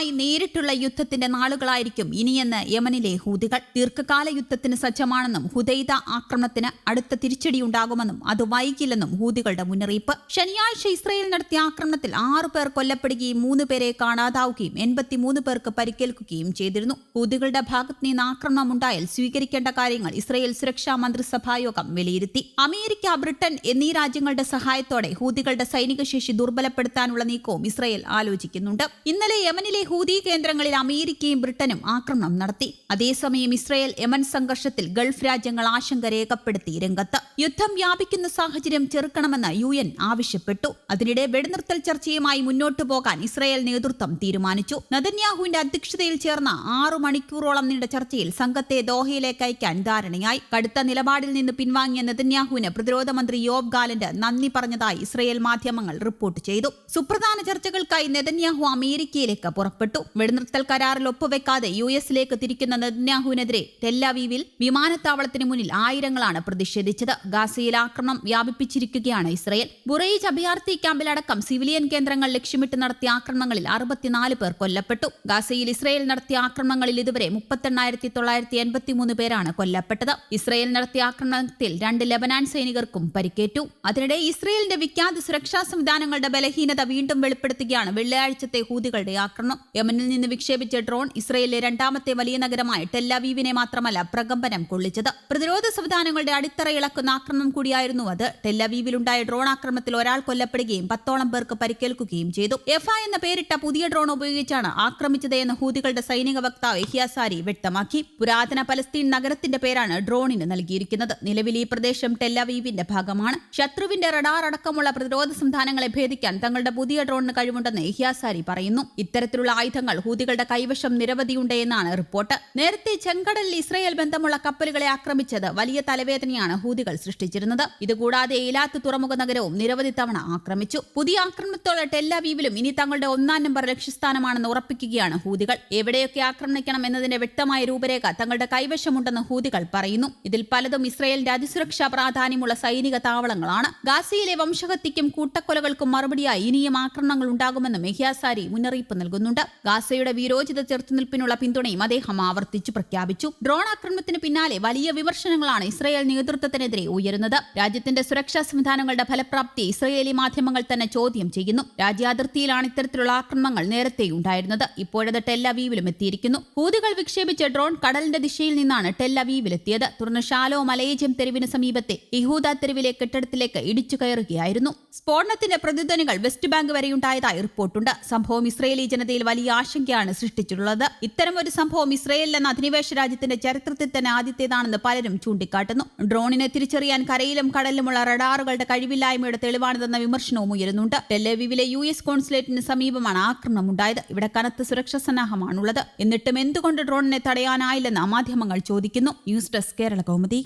ഇസ്രയേലുമായി നേരിട്ടുള്ള യുദ്ധത്തിന്റെ നാളുകളായിരിക്കും ഇനിയെന്ന് യമനിലെ ഹൂതികൾ. ദീർഘകാല യുദ്ധത്തിന് സജ്ജമാണെന്നും ഹുദൈദ ആക്രമണത്തിന് അടുത്ത തിരിച്ചടിയുണ്ടാകുമെന്നും അത് വൈകില്ലെന്നും ഹൂതികളുടെ മുന്നറിയിപ്പ്. ശനിയാഴ്ച ഇസ്രായേൽ നടത്തിയ ആക്രമണത്തിൽ ആറു പേർ കൊല്ലപ്പെടുകയും മൂന്ന് പേരെ കാണാതാവുകയും എൺപത്തിമൂന്ന് പേർക്ക് പരിക്കേൽക്കുകയും ചെയ്തിരുന്നു. ഹൂതികളുടെ ഭാഗത്ത് നിന്ന് ആക്രമണം ഉണ്ടായാൽ സ്വീകരിക്കേണ്ട കാര്യങ്ങൾ ഇസ്രായേൽ സുരക്ഷാ മന്ത്രിസഭായോഗം വിലയിരുത്തി. അമേരിക്ക ബ്രിട്ടൻ എന്നീ രാജ്യങ്ങളുടെ സഹായത്തോടെ ഹൂതികളുടെ സൈനിക ശേഷി ദുർബലപ്പെടുത്താനുള്ള നീക്കവും ഇസ്രായേൽ ആലോചിക്കുന്നുണ്ട്. ഇന്നലെ യമനിലെ ഹൂതി കേന്ദ്രങ്ങളിൽ അമേരിക്കയും ബ്രിട്ടനും ആക്രമണം നടത്തി. അതേസമയം ഇസ്രായേൽ യമൻ സംഘർഷത്തിൽ ഗൾഫ് രാജ്യങ്ങൾ ആശങ്ക രേഖപ്പെടുത്തി രംഗത്ത്. യുദ്ധം വ്യാപിക്കുന്ന സാഹചര്യം ചെറുക്കണമെന്ന് യു എൻ ആവശ്യപ്പെട്ടു. അതിനിടെ വെടിനിർത്തൽ ചർച്ചയുമായി മുന്നോട്ടു പോകാൻ ഇസ്രായേൽ നേതൃത്വം തീരുമാനിച്ചു. നദന്യാഹുവിന്റെ അധ്യക്ഷതയിൽ ചേർന്ന ആറു മണിക്കൂറോളം നീണ്ട ചർച്ചയിൽ സംഘത്തെ ദോഹയിലേക്ക് അയക്കാൻ ധാരണയായി. കടുത്ത നിലപാടിൽ നിന്ന് പിൻവാങ്ങിയ നെതന്യാഹുവിന് പ്രതിരോധ മന്ത്രി യോബ് ഗാലന്റ് നന്ദി പറഞ്ഞതായി ഇസ്രയേൽ മാധ്യമങ്ങൾ റിപ്പോർട്ട് ചെയ്തു. സുപ്രധാന ചർച്ചകൾക്കായി നെതന്യാഹു അമേരിക്കയിലേക്ക് പുറപ്പെട്ടു. വെടിനിർത്തൽ കരാറിൽ ഒപ്പുവെക്കാതെ യു എസിലേക്ക് തിരിക്കുന്ന നെതന്യാഹുവിനെതിരെ ടെല്ലാവീവിൽ വിമാനത്താവളത്തിന് മുന്നിൽ ആയിരങ്ങളാണ് പ്രതിഷേധിച്ചത്. ഗാസയിൽ ആക്രമണം വ്യാപിപ്പിച്ചിരിക്കുകയാണ് ഇസ്രയേൽ. ബുറൈജ് അഭയാർത്ഥി ക്യാമ്പിലടക്കം സിവിലിയൻ കേന്ദ്രങ്ങൾ ലക്ഷ്യമിട്ട് നടത്തിയ ആക്രമണങ്ങളിൽ അറുപത്തിനാല് പേർ കൊല്ലപ്പെട്ടു. ഗാസയിൽ ഇസ്രയേൽ നടത്തിയ ആക്രമണങ്ങളിൽ ഇതുവരെ മുപ്പത്തെണ്ണായിരത്തി തൊള്ളായിരത്തി എൺപത്തിമൂന്ന് പേരാണ് കൊല്ലപ്പെട്ടത്. ഇസ്രയേൽ നടത്തിയ ആക്രമണത്തിൽ രണ്ട് ലബനാൻ സൈനികർക്കും പരിക്കേറ്റു. അതിനിടെ ഇസ്രയേലിന്റെ വിഖ്യാത സുരക്ഷാ സംവിധാനങ്ങളുടെ ബലഹീനത വീണ്ടും വെളിപ്പെടുത്തുകയാണ് വെള്ളിയാഴ്ചത്തെ ഹൂതികളുടെ ആക്രമണം. യമനിൽ നിന്ന് വിക്ഷേപിച്ച ഡ്രോൺ ഇസ്രയേലിലെ രണ്ടാമത്തെ വലിയ നഗരമായ ടെല്ലവീവിനെ മാത്രമല്ല പ്രകമ്പനം കൊള്ളിച്ചത്. പ്രതിരോധ സംവിധാനങ്ങളുടെ അടിത്തറ ഇളക്കുന്ന ആക്രമണം കൂടിയായിരുന്നു അത്. ടെല്ലവീവിലുണ്ടായ ഡ്രോൺ ആക്രമണത്തിൽ ഒരാൾ കൊല്ലപ്പെടുകയും പത്തോളം പേർക്ക് പരിക്കേൽക്കുകയും ചെയ്തു. എഫ എന്ന പേരിട്ട പുതിയ ഡ്രോൺ ഉപയോഗിച്ചാണ് ആക്രമിച്ചത് എന്ന് ഹൂതികളുടെ സൈനിക വക്താവ് എഹിയാസാരി വ്യക്തമാക്കി. പുരാതന പലസ്തീൻ നഗരത്തിന്റെ പേരാണ് ഡ്രോണിന് നൽകിയിരിക്കുന്നത്. നിലവിൽ ഈ പ്രദേശം ടെല്ലവീവിന്റെ ഭാഗമാണ്. ശത്രുവിന്റെ റഡാർ അടക്കമുള്ള പ്രതിരോധ സംവിധാനങ്ങളെ ഭേദിക്കാൻ തങ്ങളുടെ പുതിയ ഡ്രോണിന് കഴിവുണ്ടെന്ന് എഹിയാസാരി പറയുന്നു. ഇത്തരത്തിലുള്ള ആയുധങ്ങൾ ഹൂതികളുടെ കൈവശം നിരവധിയുണ്ട് എന്നാണ് റിപ്പോർട്ട്. നേരത്തെ ചെങ്കടലിൽ ഇസ്രയേൽ ബന്ധമുള്ള കപ്പലുകളെ ആക്രമിച്ചത് വലിയ തലവേദനയാണ് ഹൂതികൾ സൃഷ്ടിച്ചിരുന്നത്. ഇതുകൂടാതെ ഏലാത്ത് തുറമുഖ നഗരവും നിരവധി തവണ ആക്രമിച്ചു. പുതിയ ആക്രമണത്തോടെ ടെല്ലാവീവിലും ഇനി തങ്ങളുടെ ഒന്നാം നമ്പർ ലക്ഷ്യസ്ഥാനമാണെന്ന് ഉറപ്പിക്കുകയാണ് ഹൂതികൾ. എവിടെയൊക്കെ ആക്രമിക്കണം എന്നതിന്റെ വ്യക്തമായ രൂപരേഖ തങ്ങളുടെ കൈവശമുണ്ടെന്ന് ഹൂതികൾ പറയുന്നു. ഇതിൽ പലതും ഇസ്രയേലിന്റെ അതിസുരക്ഷാ പ്രാധാന്യമുള്ള സൈനിക താവളങ്ങളാണ്. ഗാസയിലെ വംശഹത്യക്കും കൂട്ടക്കൊലകൾക്കും മറുപടിയായി ഇനിയും ആക്രമണങ്ങൾ ഉണ്ടാകുമെന്ന് മെഹിയാസാരി മുന്നറിയിപ്പ് നൽകുന്നുണ്ട്. ഗാസയുടെ വീരോചിത ചെറുത്തുനിൽപ്പിനുള്ള പിന്തുണയും അദ്ദേഹം ആവർത്തിച്ചു പ്രഖ്യാപിച്ചു. ഡ്രോൺ ആക്രമണത്തിന് പിന്നാലെ വലിയ വിമർശനങ്ങളാണ് ഇസ്രയേൽ നേതൃത്വത്തിനെതിരെ ഉയരുന്നത്. രാജ്യത്തിന്റെ സുരക്ഷാ സംവിധാനങ്ങളുടെ ഫലപ്രാപ്തി ഇസ്രയേലി മാധ്യമങ്ങൾ തന്നെ ചോദ്യം ചെയ്യുന്നു. രാജ്യാതിർത്തിയിലാണ് ഇത്തരത്തിലുള്ള ആക്രമണങ്ങൾ നേരത്തെ ഉണ്ടായിരുന്നത്. ഇപ്പോഴത് ടെല്ലവീവിലും എത്തിയിരിക്കുന്നു. ഹൂതികൾ വിക്ഷേപിച്ച ഡ്രോൺ കടലിന്റെ ദിശയിൽ നിന്നാണ് ടെല്ലവീവിലെത്തിയത് തുടർന്ന് ഷാലോ മലയേജ്യം തെരുവിന് സമീപത്തെ ഇഹൂദ തെരുവിലെ കെട്ടിടത്തിലേക്ക് ഇടിച്ചു കയറുകയായിരുന്നു. സ്ഫോടനത്തിന്റെ പ്രതിധ്വനികൾ വെസ്റ്റ് ബാങ്ക് വരെയുണ്ടായതായി റിപ്പോർട്ടുണ്ട്. സംഭവം ഇസ്രയേലി ജനതയിൽ വലിയ ആശങ്കയാണ് സൃഷ്ടിച്ചിട്ടുള്ളത്. ഇത്തരം ഒരു സംഭവം ഇസ്രയേൽ എന്ന അധിനിവേശ രാജ്യത്തിന്റെ ചരിത്രത്തിൽ തന്നെ ആദ്യത്തേതാണെന്ന് പലരും ചൂണ്ടിക്കാട്ടുന്നു. ഡ്രോണിനെ തിരിച്ചറിയാൻ കരയിലും കടലിലുമുള്ള റഡാറുകളുടെ കഴിവില്ലായ്മയുടെ തെളിവാണിതെന്ന വിമർശനവും ഉയരുന്നുണ്ട്. ടെല്ലവിവിലെ യു എസ് കോൺസുലേറ്റിന് സമീപമാണ് ആക്രമണം ഉണ്ടായത് ഇവിടെ കനത്ത സുരക്ഷാ സന്നാഹമാണുള്ളത്. എന്നിട്ടും എന്തുകൊണ്ട് ഡ്രോണിനെ തടയാനായില്ലെന്ന് മാധ്യമങ്ങൾ ചോദിക്കുന്നു. News desk Kerala Kaumudi.